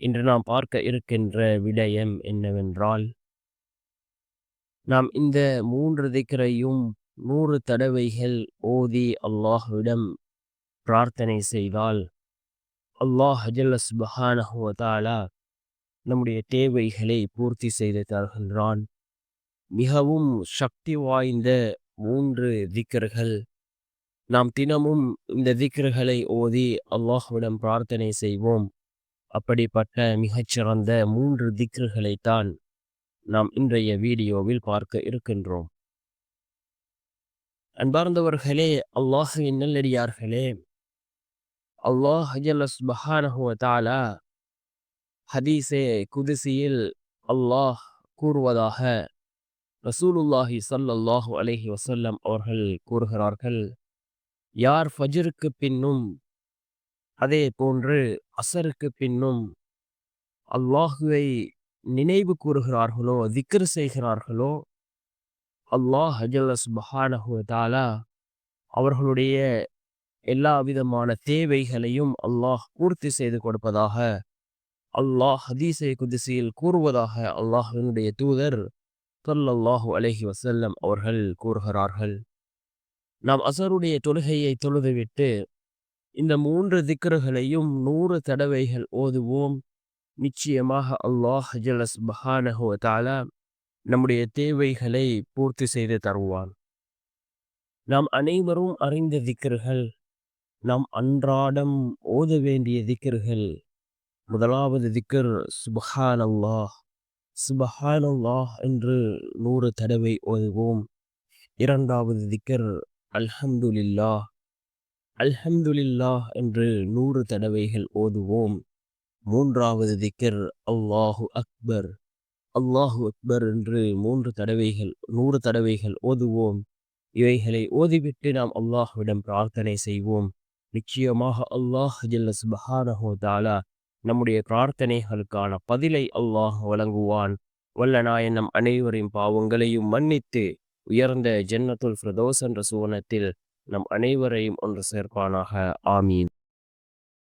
இன்று நாம் பார்க்க இருக்கின்ற விடயம் என்னவென்றால் நாம் இந்த மூன்று திக்கரையும் நூறு தடவைகள் ஓதி அல்லாஹ்விடம் பிரார்த்தனை செய்தால் அல்லாஹ் ஜல்லஸ்பஹானஹுவதாலா நம்முடைய தேவைகளை பூர்த்தி செய்து தருகின்றான். மிகவும் சக்தி வாய்ந்த மூன்று திக்கர்கள். நாம் தினமும் இந்த திக்கர்களை ஓதி அல்லாஹ்விடம் பிரார்த்தனை செய்வோம். அப்படிப்பட்ட மிகச்சிறந்த மூன்று திக்ருகளைத்தான் நாம் இன்றைய வீடியோவில் பார்க்க இருக்கின்றோம். அன்பார்ந்தவர்களே அல்லாஹுவின் நல்லடியார்களே அல்லாஹ் தாலா ஹதீஸே குதிசியில் அல்லாஹ் கூறுவதாக ரசூலுல்லாஹி சல்லல்லாஹு அலஹி வசல்லம் அவர்கள் கூறுகிறார்கள். யார் ஃபஜருக்கு பின்னும் அதே போன்று அசருக்கு பின்னும் அல்லாஹுவை நினைவு கூறுகிறார்களோ திக்ரு செய்கிறார்களோ அல்லாஹ் ஹஜல்லஸ் பஹானஹுவதாலா அவர்களுடைய எல்லா விதமான தேவைகளையும் அல்லாஹ் பூர்த்தி செய்து கொடுப்பதாக அல்லாஹ் ஹதீசை குதிசையில் கூறுவதாக அல்லாஹினுடைய தூதர் தொல்லல்லாஹு அலஹி வசல்லம் அவர்கள் கூறுகிறார்கள். நாம் அசருடைய தொழுகையை தொழுதுவிட்டு இந்த மூன்று திக்கர்களையும் நூறு தடவைகள் ஓதுவோம். நிச்சயமாக அல்லாஹ் ஜலஸ் பஹானஹோ தாலா நம்முடைய தேவைகளை பூர்த்தி செய்து தருவான். நாம் அனைவரும் அறிந்த திக்கர்கள் நாம் அன்றாடம் ஓத வேண்டிய திக்கர்கள் முதலாவது திக்கர் சுபஹான் அல்லாஹ் சுபஹான் அல்லாஹ் என்று நூறு தடவை ஓதுவோம். இரண்டாவது திக்கர் அல்ஹம்துலில்லாஹ். அல்ஹம்துலில்லாஹ் என்று நூறு தடவைகள் ஓதுவோம். மூன்றாவது திக்கர் அல்லாஹு அக்பர். அல்லாஹு அக்பர் என்று மூன்று தடவைகள் நூறு தடவைகள் ஓதுவோம். இவைகளை ஓதிவிட்டு நாம் அல்லாஹுவிடம் பிரார்த்தனை செய்வோம். நிச்சயமாக அல்லாஹ் ஜல்லஸ் பஹானஹோ தாலா நம்முடைய பிரார்த்தனைகளுக்கான பதிலை அல்லாஹ் வழங்குவான். வல்ல நாயன் நம் அனைவரின் பாவங்களையும் மன்னித்து உயர்ந்த ஜன்னத்துல் ஃபிரதோஸ் என்ற சுவனத்தில் நம் அனைவரையும் ஒன்று சேர்ப்பானாக. ஆமீன்.